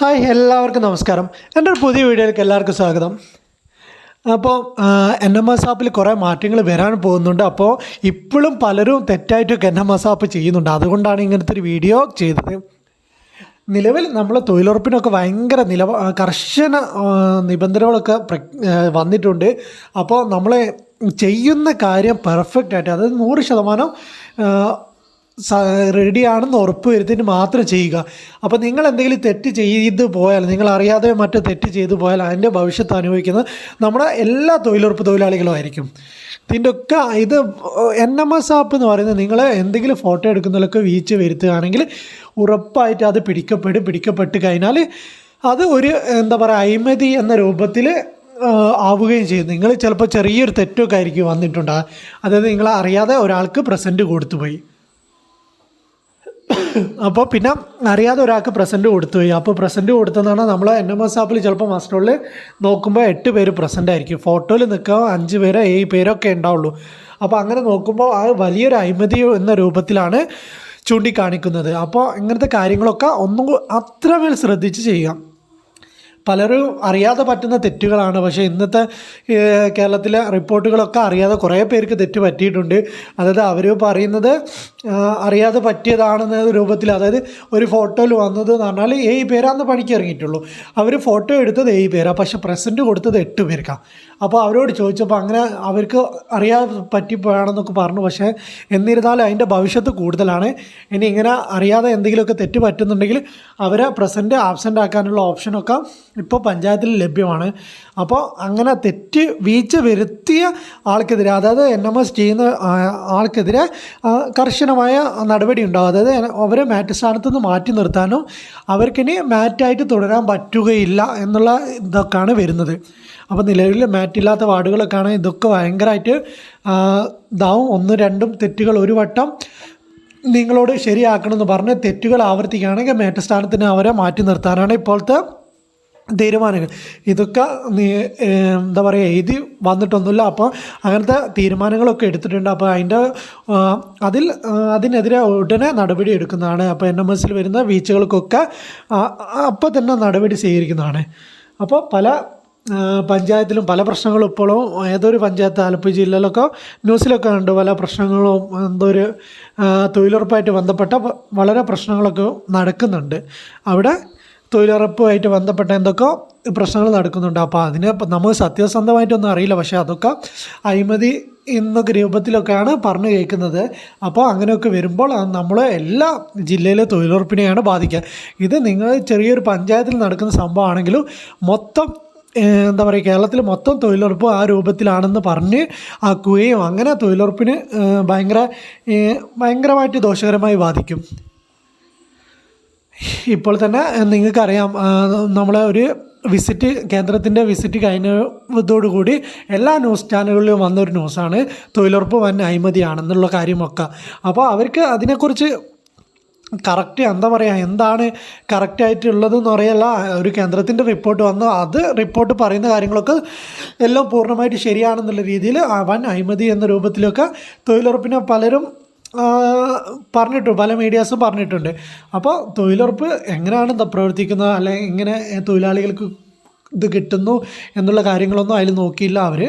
Hi എല്ലാവർക്കും നമസ്കാരം. എന്റെ ഒരു പുതിയ വീഡിയോയിലേക്ക് എല്ലാവർക്കും സ്വാഗതം. അപ്പോൾ എൻ എം എസ് ആപ്പിൽ കുറേ മാറ്റങ്ങൾ വരാൻ പോകുന്നുണ്ട്. അപ്പോൾ ഇപ്പോഴും പലരും തെറ്റായിട്ടൊക്കെ എൻ എം എസ് ആപ്പ് ചെയ്യുന്നുണ്ട്. അതുകൊണ്ടാണ് ഇങ്ങനത്തെ ഒരു വീഡിയോ ചെയ്തത്. നിലവിൽ നമ്മൾ തൊഴിലുറപ്പിനൊക്കെ ഭയങ്കര നില കർശന നിബന്ധനകളൊക്കെ വന്നിട്ടുണ്ട്. അപ്പോൾ നമ്മൾ ചെയ്യുന്ന കാര്യം പെർഫെക്റ്റ് ആയിട്ട് അതായത് നൂറ് ശതമാനം റെഡിയാണെന്ന് ഉറപ്പ് വരുത്തിയിട്ട് മാത്രം ചെയ്യുക. അപ്പോൾ നിങ്ങൾ എന്തെങ്കിലും തെറ്റ് ചെയ്ത് പോയാൽ നിങ്ങൾ അറിയാതെ മറ്റു തെറ്റ് ചെയ്തു പോയാൽ അതിന്റെ ഭവിഷ്യത്ത് അനുഭവിക്കുന്നത് നമ്മുടെ എല്ലാ തൊഴിലുറപ്പ് തൊഴിലാളികളും ആയിരിക്കും. ഇതിന്റെ ഒക്കെ ഇത് എൻ എം എസ് ആപ്പ് എന്ന് പറയുന്നത് നിങ്ങൾ എന്തെങ്കിലും ഫോട്ടോ എടുക്കുന്നതിലൊക്കെ വീഴ്ച വരുത്തുകയാണെങ്കിൽ ഉറപ്പായിട്ട് അത് പിടിക്കപ്പെടും പിടിക്കപ്പെട്ട് കഴിഞ്ഞാൽ അത് ഒരു എന്താ പറയുക അഴിമതി എന്ന രൂപത്തിൽ ആവുകയും ചെയ്യും. നിങ്ങൾ ചിലപ്പോൾ ചെറിയൊരു തെറ്റൊക്കെ ആയിരിക്കും വന്നിട്ടുണ്ടാകുക അതായത് നിങ്ങൾ അറിയാതെ ഒരാൾക്ക് പ്രസന്റ് കൊടുത്തുപോയി. അപ്പോൾ പിന്നെ അറിയാതെ ഒരാൾക്ക് പ്രസന്റ് കൊടുത്തു. പോയി അപ്പോൾ പ്രസന്റ് കൊടുത്തതാണ് നമ്മൾ എൻ എം എസ് ആപ്പിൽ ചിലപ്പോൾ മസ്റ്ററിൽ നോക്കുമ്പോൾ എട്ട് പേര് പ്രസന്റ് ആയിരിക്കും. ഫോട്ടോയിൽ നിൽക്കുക അഞ്ച് പേരോ ഏഴ് പേരൊക്കെ ഉണ്ടാവുള്ളൂ. അപ്പോൾ അങ്ങനെ നോക്കുമ്പോൾ ആ വലിയൊരു അഴിമതി എന്ന രൂപത്തിലാണ് ചൂണ്ടിക്കാണിക്കുന്നത്. അപ്പോൾ ഇങ്ങനത്തെ കാര്യങ്ങളൊക്കെ ഒന്നും അത്ര അത്രമേൽ ശ്രദ്ധിച്ച് ചെയ്യാം. പലരും അറിയാതെ പറ്റുന്ന തെറ്റുകളാണ്. പക്ഷേ ഇന്നത്തെ കേരളത്തിലെ റിപ്പോർട്ടുകളൊക്കെ അറിയാതെ കുറേ പേർക്ക് തെറ്റ് പറ്റിയിട്ടുണ്ട്. അതായത് അവർ പറയുന്നത് അറിയാതെ പറ്റിയതാണെന്ന രൂപത്തിൽ അതായത് ഒരു ഫോട്ടോയിൽ വന്നത് എന്ന് പറഞ്ഞാൽ ഏഴ് പേരാന്ന് പണിക്ക് ഇറങ്ങിയിട്ടുള്ളൂ. അവർ ഫോട്ടോ എടുത്തത് ഏഴ് പേരാണ് പക്ഷേ പ്രസന്റ് കൊടുത്തത് എട്ട് പേർക്കാണ് അപ്പോൾ അവരോട് ചോദിച്ചപ്പോൾ അങ്ങനെ അവർക്ക് അറിയാതെ പറ്റിപ്പോയാണെന്നൊക്കെ പറഞ്ഞു പക്ഷേ എന്നിരുന്നാലും അതിന്റെ ഭവിഷ്യത്ത് കൂടുതലാണ്. ഇനി ഇങ്ങനെ അറിയാതെ എന്തെങ്കിലുമൊക്കെ തെറ്റ് പറ്റുന്നുണ്ടെങ്കിൽ അവരെ പ്രസന്റ് ആബ്സെന്റ് ആക്കാനുള്ള ഓപ്ഷനൊക്കെ ഇപ്പോൾ പഞ്ചായത്തിൽ ലഭ്യമാണ്. അപ്പോൾ അങ്ങനെ തെറ്റ് വീഴ്ച വരുത്തിയ ആൾക്കെതിരെ അതായത് എൻ എം എസ് ചെയ്യുന്ന ആൾക്കെതിരെ ആ, കർശനമായ നടപടി ഉണ്ടാവും അതായത് അവരെ മാറ്റ് സ്ഥാനത്ത് നിന്ന് മാറ്റി നിർത്താനോ അവർക്കിനി മാറ്റായിട്ട് തുടരാൻ പറ്റുകയില്ല എന്നുള്ള ഇതൊക്കെയാണ് വരുന്നത്. അപ്പോൾ നിലവിൽ മാറ്റില്ലാത്ത വാർഡുകളൊക്കെയാണ് ഇതൊക്കെ ഭയങ്കരമായിട്ട് ഇതാവും. ഒന്ന് രണ്ടും തെറ്റുകൾ ഒരു വട്ടം നിങ്ങളോട് ശരിയാക്കണമെന്ന് പറഞ്ഞ് തെറ്റുകൾ ആവർത്തിക്കുകയാണെങ്കിൽ മേറ്റ സ്ഥാനത്തിന് അവരെ മാറ്റി നിർത്താനാണ് ഇപ്പോഴത്തെ തീരുമാനങ്ങൾ. ഇതൊക്കെ നീ- എന്താ പറയുക എഴുതി വന്നിട്ടൊന്നുമില്ല. അപ്പോൾ അങ്ങനത്തെ തീരുമാനങ്ങളൊക്കെ എടുത്തിട്ടുണ്ട്. അപ്പോൾ അതിന്റെ അതിൽ അതിനെതിരെ ഉടനെ നടപടി എടുക്കുന്നതാണ്. അപ്പോൾ എൻ എം എസിൽ വരുന്ന വീഴ്ചകൾക്കൊക്കെ അപ്പോൾ തന്നെ നടപടി സ്വീകരിക്കുന്നതാണ്. അപ്പോൾ പല പഞ്ചായത്തിലും പല പ്രശ്നങ്ങളും ഇപ്പോഴും ഏതൊരു പഞ്ചായത്ത് ആലപ്പുഴ ജില്ലയിലൊക്കെ ന്യൂസിലൊക്കെ ഉണ്ട് പല പ്രശ്നങ്ങളും എന്തോ ഒരു ആ, തൊഴിലുറപ്പായിട്ട് ബന്ധപ്പെട്ട വളരെ പ്രശ്നങ്ങളൊക്കെ നടക്കുന്നുണ്ട്. അവിടെ തൊഴിലുറപ്പുമായിട്ട് ബന്ധപ്പെട്ട എന്തൊക്കെ പ്രശ്നങ്ങൾ നടക്കുന്നുണ്ട്. അപ്പോൾ അതിന് നമുക്ക് സത്യസന്ധമായിട്ടൊന്നും അറിയില്ല. പക്ഷേ അതൊക്കെ അഴിമതി എന്നൊക്കെ രൂപത്തിലൊക്കെയാണ് പറഞ്ഞു കേൾക്കുന്നത്. അപ്പോൾ അങ്ങനെയൊക്കെ വരുമ്പോൾ അത് നമ്മൾ എല്ലാ ജില്ലയിലെ തൊഴിലുറപ്പിനെയാണ് ബാധിക്കുക. ഇത് നിങ്ങൾ ചെറിയൊരു പഞ്ചായത്തിൽ നടക്കുന്ന സംഭവമാണെങ്കിലും മൊത്തം എന്താ പറയുക കേരളത്തിൽ മൊത്തം തൊഴിലുറപ്പ് ആ രൂപത്തിലാണെന്ന് പറഞ്ഞ് ആക്കുകയും അങ്ങനെ തൊഴിലുറപ്പിന് ഭയങ്കര ഭയങ്കരമായിട്ട് ദോഷകരമായി ബാധിക്കും. ഇപ്പോൾ തന്നെ നിങ്ങൾക്കറിയാം നമ്മൾ ഒരു വിസിറ്റ് കേന്ദ്രത്തിന്റെ വിസിറ്റ് കഴിഞ്ഞതോടുകൂടി എല്ലാ ന്യൂസ് ചാനലുകളിലും വന്നൊരു ന്യൂസാണ് തൊഴിലുറപ്പ് വൻ അഴിമതിയാണെന്നുള്ള കാര്യമൊക്കെ. അപ്പോൾ അവർക്ക് അതിനെക്കുറിച്ച് കറക്റ്റ് എന്താ പറയുക എന്താണ് കറക്റ്റായിട്ടുള്ളതെന്ന് പറയല്ല ഒരു കേന്ദ്രത്തിന്റെ റിപ്പോർട്ട് വന്നു അത് റിപ്പോർട്ട് പറയുന്ന കാര്യങ്ങളൊക്കെ എല്ലാം പൂർണമായിട്ട് ശരിയാണെന്നുള്ള രീതിയിൽ വൻ അഴിമതി എന്ന രൂപത്തിലൊക്കെ തൊഴിലുറപ്പിനെ പലരും പറഞ്ഞിട്ടുണ്ട് പല മീഡിയാസും പറഞ്ഞിട്ടുണ്ട്. അപ്പോൾ തൊഴിലുറപ്പ് എങ്ങനെയാണ് പ്രവർത്തിക്കുന്നത്? അല്ലെങ്കിൽ എങ്ങനെ തൊഴിലാളികൾക്ക് ഇത് കിട്ടുന്നു എന്നുള്ള കാര്യങ്ങളൊന്നും അതിൽ നോക്കിയില്ല. അവർ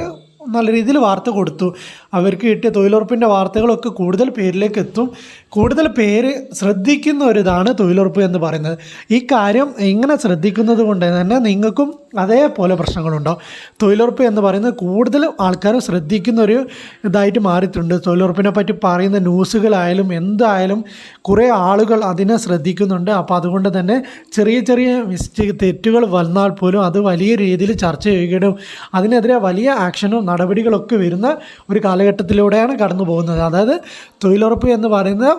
നല്ല രീതിയിൽ വാർത്ത കൊടുത്തു. അവർക്ക് കിട്ടിയ തൊഴിലുറപ്പിന്റെ വാർത്തകളൊക്കെ കൂടുതൽ പേരിലേക്ക് എത്തും കൂടുതൽ പേര് ശ്രദ്ധിക്കുന്ന ഒരിതാണ് തൊഴിലുറപ്പ് എന്ന് പറയുന്നത്. ഈ കാര്യം ഇങ്ങനെ ശ്രദ്ധിക്കുന്നത് കൊണ്ട് തന്നെ നിങ്ങൾക്കും അതേപോലെ പ്രശ്നങ്ങളുണ്ടാവും തൊഴിലുറപ്പ് എന്ന് പറയുന്നത് കൂടുതൽ ആൾക്കാർ ശ്രദ്ധിക്കുന്ന ഒരു ഇതായിട്ട് മാറിയിട്ടുണ്ട്. തൊഴിലുറപ്പിനെ പറ്റി പറയുന്ന ന്യൂസുകളായാലും എന്തായാലും കുറേ ആളുകൾ അതിനെ ശ്രദ്ധിക്കുന്നുണ്ട്. അപ്പോൾ അതുകൊണ്ട് തന്നെ ചെറിയ ചെറിയ മിസ്റ്റേക്ക് തെറ്റുകൾ വന്നാൽ പോലും അത് വലിയ രീതിയിൽ ചർച്ച ചെയ്യുകയും അതിനെതിരെ വലിയ ആക്ഷനും നടപടികളൊക്കെ വരുന്ന ഒരു കാലഘട്ടത്തിലൂടെയാണ് കടന്നു പോകുന്നത്. അതായത് തൊഴിലുറപ്പ് എന്ന് പറയുന്ന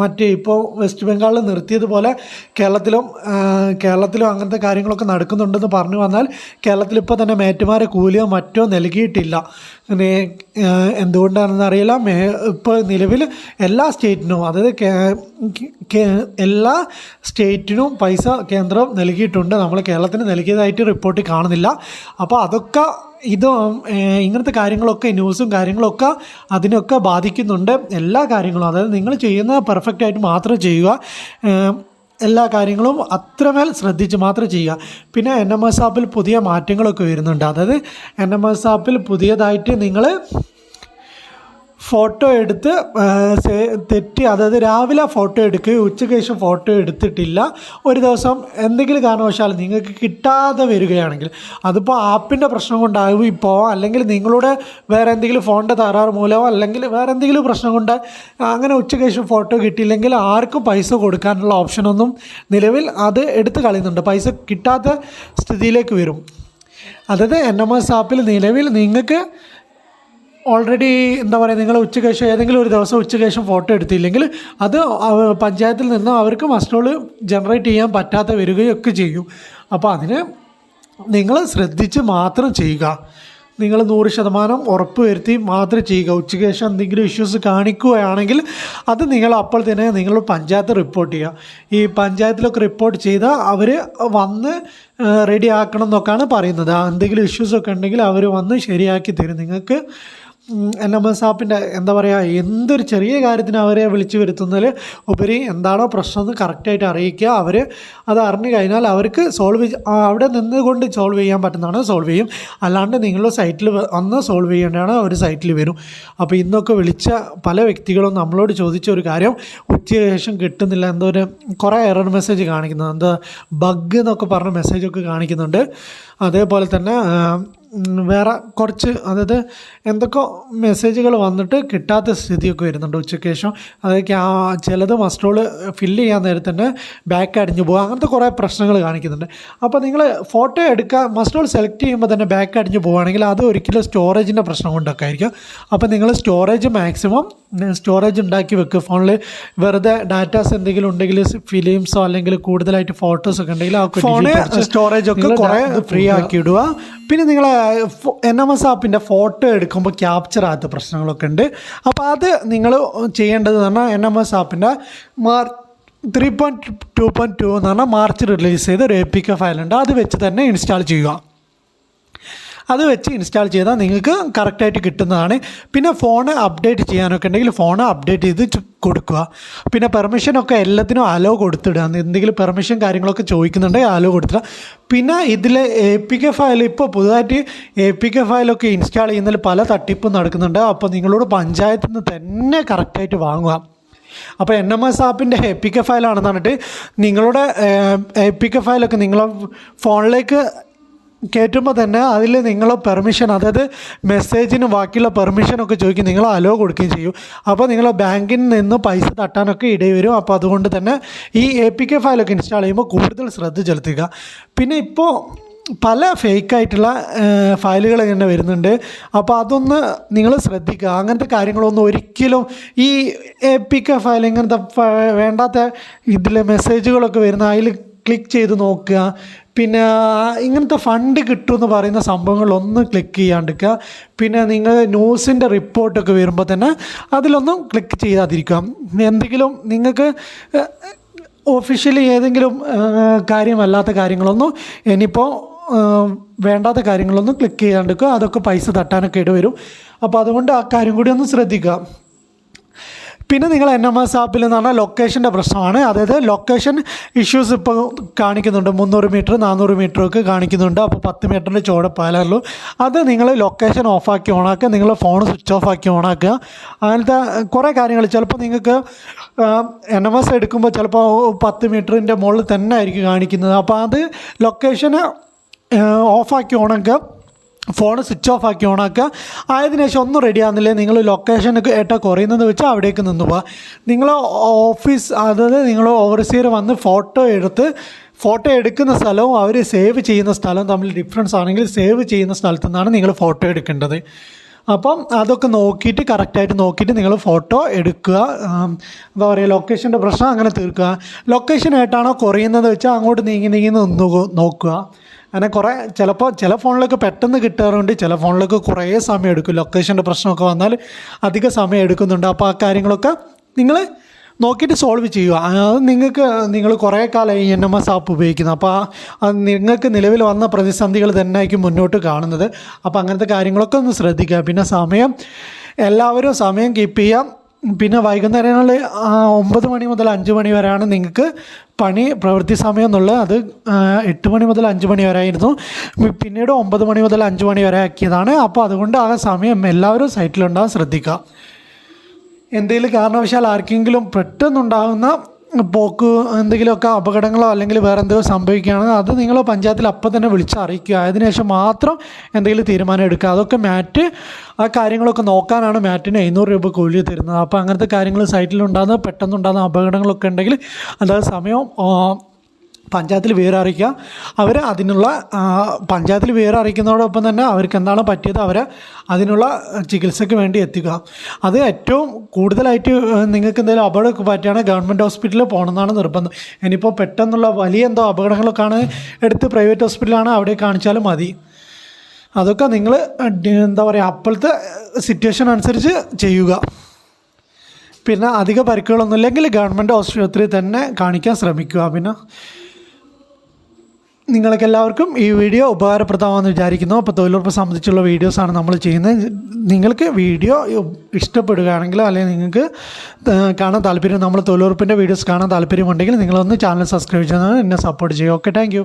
മറ്റ് ഇപ്പോൾ വെസ്റ്റ് ബംഗാളിൽ നിർത്തിയതുപോലെ കേരളത്തിലും കേരളത്തിലും അങ്ങനത്തെ കാര്യങ്ങളൊക്കെ നടക്കുന്നുണ്ടെന്ന് പറഞ്ഞു വന്നാൽ കേരളത്തിൽ ഇപ്പോൾ തന്നെ മേറ്റുമാരെ കൂലിയോ മറ്റോ നൽകിയിട്ടില്ല. പിന്നെ എന്തുകൊണ്ടാണെന്ന് അറിയില്ല. മേ ഇപ്പോൾ നിലവിൽ എല്ലാ സ്റ്റേറ്റിനും അതായത് എല്ലാ സ്റ്റേറ്റിനും പൈസ കേന്ദ്രം നൽകിയിട്ടുണ്ട്. നമ്മൾ കേരളത്തിന് നൽകിയതായിട്ട് റിപ്പോർട്ട് കാണുന്നില്ല. അപ്പോൾ അതൊക്കെ ഇത് ഇങ്ങനത്തെ കാര്യങ്ങളൊക്കെ ന്യൂസും കാര്യങ്ങളൊക്കെ അതിനൊക്കെ ബാധിക്കുന്നുണ്ട്. എല്ലാ കാര്യങ്ങളും അതായത് നിങ്ങൾ ചെയ്യുന്ന പെർഫെക്റ്റ് ആയിട്ട് മാത്രം ചെയ്യുക. എല്ലാ കാര്യങ്ങളും അത്രമേൽ ശ്രദ്ധിച്ച് മാത്രം ചെയ്യുക. പിന്നെ എൻ എം എസ് ആപ്പിൽ പുതിയ മാറ്റങ്ങളൊക്കെ വരുന്നുണ്ട്. അതായത് എൻ എം എസ് ആപ്പിൽ പുതിയതായിട്ട് നിങ്ങൾ ഫോട്ടോ എടുത്ത് തെറ്റി അതായത് രാവിലെ ഫോട്ടോ എടുക്കുകയും ഉച്ചയ്ക്ക് ശേഷം ഫോട്ടോ എടുത്തിട്ടില്ല. ഒരു ദിവസം എന്തെങ്കിലും കാരണവശാൽ നിങ്ങൾക്ക് കിട്ടാതെ വരികയാണെങ്കിൽ അതിപ്പോൾ ആപ്പിന്റെ പ്രശ്നം കൊണ്ടാകും ഇപ്പോൾ അല്ലെങ്കിൽ നിങ്ങളുടെ വേറെ എന്തെങ്കിലും ഫോണിന്റെ തകരാറ് മൂലമോ അല്ലെങ്കിൽ വേറെ എന്തെങ്കിലും പ്രശ്നം കൊണ്ട് അങ്ങനെ ഉച്ചയ്ക്ക് ശേഷം ഫോട്ടോ കിട്ടിയില്ലെങ്കിൽ ആർക്കും പൈസ കൊടുക്കാനുള്ള ഓപ്ഷനൊന്നും നിലവിൽ അത് എടുത്ത് കളയുന്നുണ്ട്. പൈസ കിട്ടാത്ത സ്ഥിതിയിലേക്ക് വരും. അതായത് എൻ എം എസ് ആപ്പിൽ നിലവിൽ നിങ്ങൾക്ക് ഓൾറെഡി എന്താ പറയുക നിങ്ങൾ ഉച്ചയ്ക്ക് ഏതെങ്കിലും ഒരു ദിവസം ഉച്ചയ്ക്ക് ഫോട്ടോ എടുത്തില്ലെങ്കിൽ അത് പഞ്ചായത്തിൽ നിന്നും അവർക്ക് മസ്റ്റോൾ ജനറേറ്റ് ചെയ്യാൻ പറ്റാതെ വരികയൊക്കെ ചെയ്യും. അപ്പോൾ അതിന് നിങ്ങൾ ശ്രദ്ധിച്ച് മാത്രം ചെയ്യുക. നിങ്ങൾ നൂറ് ശതമാനം ഉറപ്പ് വരുത്തി മാത്രം ചെയ്യുക. ഉച്ചയ്ക്ക് എന്തെങ്കിലും ഇഷ്യൂസ് കാണിക്കുകയാണെങ്കിൽ അത് നിങ്ങൾ അപ്പോൾ തന്നെ നിങ്ങൾ പഞ്ചായത്ത് റിപ്പോർട്ട് ചെയ്യുക. ഈ പഞ്ചായത്തിലൊക്കെ റിപ്പോർട്ട് ചെയ്താൽ അവർ വന്ന് റെഡി ആക്കണം എന്നൊക്കെയാണ് പറയുന്നത്. എന്തെങ്കിലും ഇഷ്യൂസൊക്കെ ഉണ്ടെങ്കിൽ അവർ വന്ന് ശരിയാക്കി തരും. നിങ്ങൾക്ക് എൻ എം എസ് ആപ്പിന്റെ എന്താ പറയുക എന്തൊരു ചെറിയ കാര്യത്തിന് അവരെ വിളിച്ചു വരുത്തുന്നതിൽ ഉപരി എന്താണോ പ്രശ്നം എന്ന് കറക്റ്റായിട്ട് അറിയിക്കുക. അവർ അത് അറിഞ്ഞു കഴിഞ്ഞാൽ അവർക്ക് സോൾവ് അവിടെ നിന്നുകൊണ്ട് സോൾവ് ചെയ്യാൻ പറ്റുന്നതാണ് സോൾവ് ചെയ്യും. അല്ലാണ്ട് നിങ്ങളുടെ സൈറ്റിൽ വന്ന് സോൾവ് ചെയ്യേണ്ടതാണ് ഒരു സൈറ്റിൽ വരും. അപ്പോൾ ഇന്നൊക്കെ വിളിച്ച പല വ്യക്തികളും നമ്മളോട് ചോദിച്ച ഒരു കാര്യം ഉച്ചയ്ക്ക് ശേഷം കിട്ടുന്നില്ല. എന്തോ ഒരു കുറേ എറർ മെസ്സേജ് കാണിക്കുന്നത് എന്താ ബഗ് എന്നൊക്കെ പറഞ്ഞ മെസ്സേജൊക്കെ കാണിക്കുന്നുണ്ട്. അതേപോലെ തന്നെ വേറെ കുറച്ച് അതായത് എന്തൊക്കെ മെസ്സേജുകൾ വന്നിട്ട് കിട്ടാത്ത സ്ഥിതിയൊക്കെ വരുന്നുണ്ട് ഉച്ചയ്ക്ക് ശേഷം. അതൊക്കെ ആ ചിലത് മസ്റ്റോൾ ഫില്ല് ചെയ്യാൻ നേരത്തെ തന്നെ ബാക്ക് അടിഞ്ഞു പോകുക അങ്ങനത്തെ കുറേ പ്രശ്നങ്ങൾ കാണിക്കുന്നുണ്ട്. അപ്പോൾ നിങ്ങൾ ഫോട്ടോ എടുക്കുക മസ്റ്റോൾ സെലക്ട് ചെയ്യുമ്പോൾ തന്നെ ബാക്ക് അടിഞ്ഞു പോവുകയാണെങ്കിൽ അത് ഒരിക്കലും സ്റ്റോറേജിന്റെ പ്രശ്നം കൊണ്ടൊക്കെ ആയിരിക്കും. അപ്പോൾ നിങ്ങൾ സ്റ്റോറേജ് മാക്സിമം സ്റ്റോറേജ് ഉണ്ടാക്കി വെക്കുക ഫോണിൽ വെറുതെ ഡാറ്റാസ് എന്തെങ്കിലും ഉണ്ടെങ്കിൽ ഫിലിംസോ അല്ലെങ്കിൽ കൂടുതലായിട്ട് ഫോട്ടോസ് ഒക്കെ ഉണ്ടെങ്കിൽ ഫോണ് സ്റ്റോറേജ് ഒക്കെ കുറേ ഫ്രീ ആക്കി ഇടുക. പിന്നെ നിങ്ങൾ എൻ എം എസ് ആപ്പിന്റെ ഫോട്ടോ എടുക്കുമ്പോൾ ക്യാപ്ചർ ആകാത്ത പ്രശ്നങ്ങളൊക്കെ ഉണ്ട്. അപ്പോൾ അത് നിങ്ങൾ ചെയ്യേണ്ടത് പറഞ്ഞാൽ എൻ എം എസ് ആപ്പിന്റെ Mar three point two point two എന്ന് പറഞ്ഞാൽ മാർച്ച് റിലീസ് ചെയ്ത ഒരു എ പി കെ ഫയലുണ്ട് അത് വെച്ച് തന്നെ ഇൻസ്റ്റാൾ ചെയ്യുക. അത് വെച്ച് ഇൻസ്റ്റാൾ ചെയ്താൽ നിങ്ങൾക്ക് കറക്റ്റായിട്ട് കിട്ടുന്നതാണ്. പിന്നെ ഫോൺ അപ്ഡേറ്റ് ചെയ്യാനൊക്കെ ഉണ്ടെങ്കിൽ ഫോൺ അപ്ഡേറ്റ് ചെയ്ത് കൊടുക്കുക. പിന്നെ പെർമിഷനൊക്കെ എല്ലാത്തിനും അലോ കൊടുത്തിടുക. എന്തെങ്കിലും പെർമിഷൻ കാര്യങ്ങളൊക്കെ ചോദിക്കുന്നുണ്ടെങ്കിൽ അലോ കൊടുത്തിടുക. പിന്നെ ഇതിലെ എ പി കെ ഫയൽ ഇപ്പോൾ പുതുതായിട്ട് എ പി കെ ഫയലൊക്കെ ഇൻസ്റ്റാൾ ചെയ്യുന്നതിൽ പല തട്ടിപ്പും നടക്കുന്നുണ്ട്. അപ്പോൾ നിങ്ങളോട് പഞ്ചായത്തിൽ നിന്ന് തന്നെ കറക്റ്റായിട്ട് വാങ്ങുക. അപ്പോൾ എൻ എം എസ് ആപ്പിന്റെ എ പി കെ ഫയലാണെന്ന് പറഞ്ഞിട്ട് നിങ്ങളുടെ എ പി കെ ഫയലൊക്കെ നിങ്ങളെ ഫോണിലേക്ക് കയറ്റുമ്പോൾ തന്നെ അതിൽ നിങ്ങൾ പെർമിഷൻ അതായത് മെസ്സേജിന് ബാക്കിയുള്ള പെർമിഷനൊക്കെ ചോദിക്കും. നിങ്ങൾ അലോ കൊടുക്കുകയും ചെയ്യും. അപ്പോൾ നിങ്ങൾ ബാങ്കിൽ നിന്ന് പൈസ തട്ടാനൊക്കെ ഇടയിൽ വരും. അപ്പോൾ അതുകൊണ്ട് തന്നെ ഈ എ പി കെ ഫയലൊക്കെ ഇൻസ്റ്റാൾ ചെയ്യുമ്പോൾ കൂടുതൽ ശ്രദ്ധ ചെലുത്തുക. പിന്നെ ഇപ്പോൾ പല ഫേക്കായിട്ടുള്ള ഫയലുകൾ ഇങ്ങനെ വരുന്നുണ്ട്. അപ്പോൾ അതൊന്ന് നിങ്ങൾ ശ്രദ്ധിക്കുക. അങ്ങനത്തെ കാര്യങ്ങളൊന്നും ഒരിക്കലും ഈ എ പി കെ ഫയൽ ഇങ്ങനത്തെ വേണ്ടാത്ത ഇതിലെ മെസ്സേജുകളൊക്കെ വരുന്ന അതിൽ ക്ലിക്ക് ചെയ്ത് നോക്കുക. പിന്നെ ഇങ്ങനത്തെ ഫണ്ട് കിട്ടുമെന്ന് പറയുന്ന സംഭവങ്ങളൊന്നും ക്ലിക്ക് ചെയ്യാണ്ടിരിക്കുക. പിന്നെ നിങ്ങൾ ന്യൂസിന്റെ റിപ്പോർട്ടൊക്കെ വരുമ്പോൾ തന്നെ അതിലൊന്നും ക്ലിക്ക് ചെയ്യാതിരിക്കുക. എന്തെങ്കിലും നിങ്ങൾക്ക് ഒഫീഷ്യലി ഏതെങ്കിലും കാര്യമല്ലാത്ത കാര്യങ്ങളൊന്നും ഇനിയിപ്പോൾ വേണ്ടാത്ത കാര്യങ്ങളൊന്നും ക്ലിക്ക് ചെയ്യാണ്ടിരിക്കുക. അതൊക്കെ പൈസ തട്ടാനൊക്കെ ഇടവരും. അപ്പോൾ അതുകൊണ്ട് ആ കാര്യം കൂടി ഒന്ന് ശ്രദ്ധിക്കുക. പിന്നെ നിങ്ങൾ എൻ എം എസ് ആപ്പിൽ എന്ന് പറഞ്ഞാൽ ലൊക്കേഷന്റെ പ്രശ്നമാണ്. അതായത് ലൊക്കേഷൻ ഇഷ്യൂസ് ഇപ്പോൾ കാണിക്കുന്നുണ്ട്. മുന്നൂറ് മീറ്റർ നാനൂറ് മീറ്റർ ഒക്കെ കാണിക്കുന്നുണ്ട്. അപ്പോൾ പത്ത് മീറ്ററിന്റെ ചുവട് പാലുള്ളൂ അത് നിങ്ങൾ ലൊക്കേഷൻ ഓഫാക്കി ഓണാക്കുക നിങ്ങൾ ഫോൺ സ്വിച്ച് ഓഫ് ആക്കി ഓണാക്കുക അങ്ങനത്തെ കുറേ കാര്യങ്ങൾ. ചിലപ്പോൾ നിങ്ങൾക്ക് എൻ എം എസ് എടുക്കുമ്പോൾ ചിലപ്പോൾ പത്ത് മീറ്ററിന്റെ മുകളിൽ തന്നെ ആയിരിക്കും കാണിക്കുന്നത്. അപ്പോൾ അത് ലൊക്കേഷന് ഓഫാക്കി ഓണാക്കുക ഫോൺ സ്വിച്ച് ഓഫ് ആക്കി ഓണാക്കുക. ആയതിനു ശേഷം ഒന്നും റെഡി ആകുന്നില്ലേ നിങ്ങൾ ലൊക്കേഷൻ ഏട്ടാ കുറയുന്നത് വെച്ചാൽ അവിടേക്ക് നിന്ന് പോവുക നിങ്ങൾ ഓഫീസ് അതായത് നിങ്ങൾ ഓവർസീർ വന്ന് ഫോട്ടോ എടുത്ത് ഫോട്ടോ എടുക്കുന്ന സ്ഥലവും അവർ സേവ് ചെയ്യുന്ന സ്ഥലവും തമ്മിൽ ഡിഫറൻസ് ആണെങ്കിൽ സേവ് ചെയ്യുന്ന സ്ഥലത്തു നിന്നാണ് നിങ്ങൾ ഫോട്ടോ എടുക്കേണ്ടത്. അപ്പം അതൊക്കെ നോക്കിയിട്ട് കറക്റ്റായിട്ട് നോക്കിയിട്ട് നിങ്ങൾ ഫോട്ടോ എടുക്കുക. എന്താ പറയുക ലൊക്കേഷന്റെ പ്രശ്നം അങ്ങനെ തീർക്കുക. ലൊക്കേഷൻ ആയിട്ടാണോ കുറയുന്നത് വെച്ചാൽ അങ്ങോട്ട് നീങ്ങി നീങ്ങി നിന്ന് നോക്കുക. അങ്ങനെ കുറേ ചിലപ്പോൾ ചില ഫോണിലൊക്കെ പെട്ടെന്ന് കിട്ടാറുണ്ട് ചില ഫോണിലൊക്കെ കുറേ സമയം എടുക്കും. ലൊക്കേഷന്റെ പ്രശ്നമൊക്കെ വന്നാൽ അധിക സമയം എടുക്കുന്നുണ്ട്. അപ്പോൾ ആ കാര്യങ്ങളൊക്കെ നിങ്ങൾ നോക്കിയിട്ട് സോൾവ് ചെയ്യുക. അത് നിങ്ങൾക്ക് നിങ്ങൾ കുറേ കാലമായി എൻ എം എസ് ആപ്പ് ഉപയോഗിക്കുന്നത് അപ്പോൾ നിങ്ങൾക്ക് നിലവിൽ വന്ന പ്രതിസന്ധികൾ തന്നെ ആയിരിക്കും മുന്നോട്ട് കാണുന്നത്. അപ്പോൾ അങ്ങനത്തെ കാര്യങ്ങളൊക്കെ ഒന്ന് ശ്രദ്ധിക്കുക. പിന്നെ സമയം എല്ലാവരും സമയം കീപ്പ് ചെയ്യാം പിന്നെ വൈകുന്നേരങ്ങളിൽ ഒമ്പത് മണി മുതൽ അഞ്ച് മണി വരെയാണ് നിങ്ങൾക്ക് പണി പ്രവൃത്തി സമയം എന്നുള്ളത്. അത് എട്ട് മണി മുതൽ അഞ്ച് മണി വരെ ആയിരുന്നു പിന്നീട് ഒമ്പത് മണി മുതൽ അഞ്ച് മണി വരെ ആക്കിയതാണ്. അപ്പോൾ അതുകൊണ്ട് ആ സമയം എല്ലാവരും സൈറ്റിലുണ്ടാകാൻ ശ്രദ്ധിക്കുക. എന്തെങ്കിലും കാരണവശാൽ ആർക്കെങ്കിലും പെട്ടെന്നുണ്ടാകുന്ന പോക്ക് എന്തെങ്കിലുമൊക്കെ അപകടങ്ങളോ അല്ലെങ്കിൽ വേറെ എന്തെങ്കിലും സംഭവിക്കുകയാണെങ്കിൽ അത് നിങ്ങൾ പഞ്ചായത്തിൽ അപ്പം തന്നെ വിളിച്ച് അറിയിക്കുക. അതിനുശേഷം മാത്രം എന്തെങ്കിലും തീരുമാനം എടുക്കുക. അതൊക്കെ മാറ്റ് ആ കാര്യങ്ങളൊക്കെ നോക്കാനാണ് മാറ്റിന് എഴുന്നൂറ് രൂപ കൂലി തരുന്നത്. അപ്പോൾ അങ്ങനത്തെ കാര്യങ്ങൾ സൈറ്റിലുണ്ടാകുന്ന പെട്ടെന്നുണ്ടാകുന്ന അപകടങ്ങളൊക്കെ ഉണ്ടെങ്കിൽ അതായത് സമയം പഞ്ചായത്തിൽ വിവരം അറിയിക്കുക അവർ അതിനുള്ള പഞ്ചായത്തിൽ വിവരം അറിയിക്കുന്നതോടൊപ്പം തന്നെ അവർക്ക് എന്താണ് പറ്റിയത് അവരെ അതിനുള്ള ചികിത്സയ്ക്ക് വേണ്ടി എത്തിക്കുക. അത് ഏറ്റവും കൂടുതലായിട്ട് നിങ്ങൾക്ക് എന്തെങ്കിലും അപകടമൊക്കെ പറ്റുകയാണെങ്കിൽ ഗവൺമെന്റ് ഹോസ്പിറ്റലിൽ പോകണമെന്നാണ് നിർബന്ധം. ഇനിയിപ്പോൾ പെട്ടെന്നുള്ള വലിയ എന്തോ അപകടങ്ങളൊക്കെ ആണ് എടുത്ത് പ്രൈവറ്റ് ഹോസ്പിറ്റലാണ് അവിടെ കാണിച്ചാലും മതി. അതൊക്കെ നിങ്ങൾ എന്താ പറയുക അപ്പോഴത്തെ സിറ്റുവേഷൻ അനുസരിച്ച് ചെയ്യുക. പിന്നെ അധിക പരിക്കുകളൊന്നും ഇല്ലെങ്കിൽ ഗവൺമെന്റ് ആശുപത്രിയിൽ തന്നെ കാണിക്കാൻ ശ്രമിക്കുക. പിന്നെ നിങ്ങൾക്ക് എല്ലാവർക്കും ഈ വീഡിയോ ഉപകാരപ്രദമാണെന്ന് വിചാരിക്കുന്നു. അപ്പോൾ തൊഴിലുറപ്പ് സംബന്ധിച്ചുള്ള വീഡിയോസാണ് നമ്മൾ ചെയ്യുന്നത്. നിങ്ങൾക്ക് വീഡിയോ ഇഷ്ടപ്പെടുകയാണെങ്കിലോ അല്ലെങ്കിൽ നിങ്ങൾക്ക് കാണാൻ താല്പര്യം നമ്മൾ തൊഴിലുറപ്പിന്റെ വീഡിയോസ് കാണാൻ താല്പര്യമുണ്ടെങ്കിൽ നിങ്ങളൊന്ന് ചാനൽ സബ്സ്ക്രൈബ് ചെയ്യുന്നത് എന്നെ സപ്പോർട്ട് ചെയ്യുക. Okay thank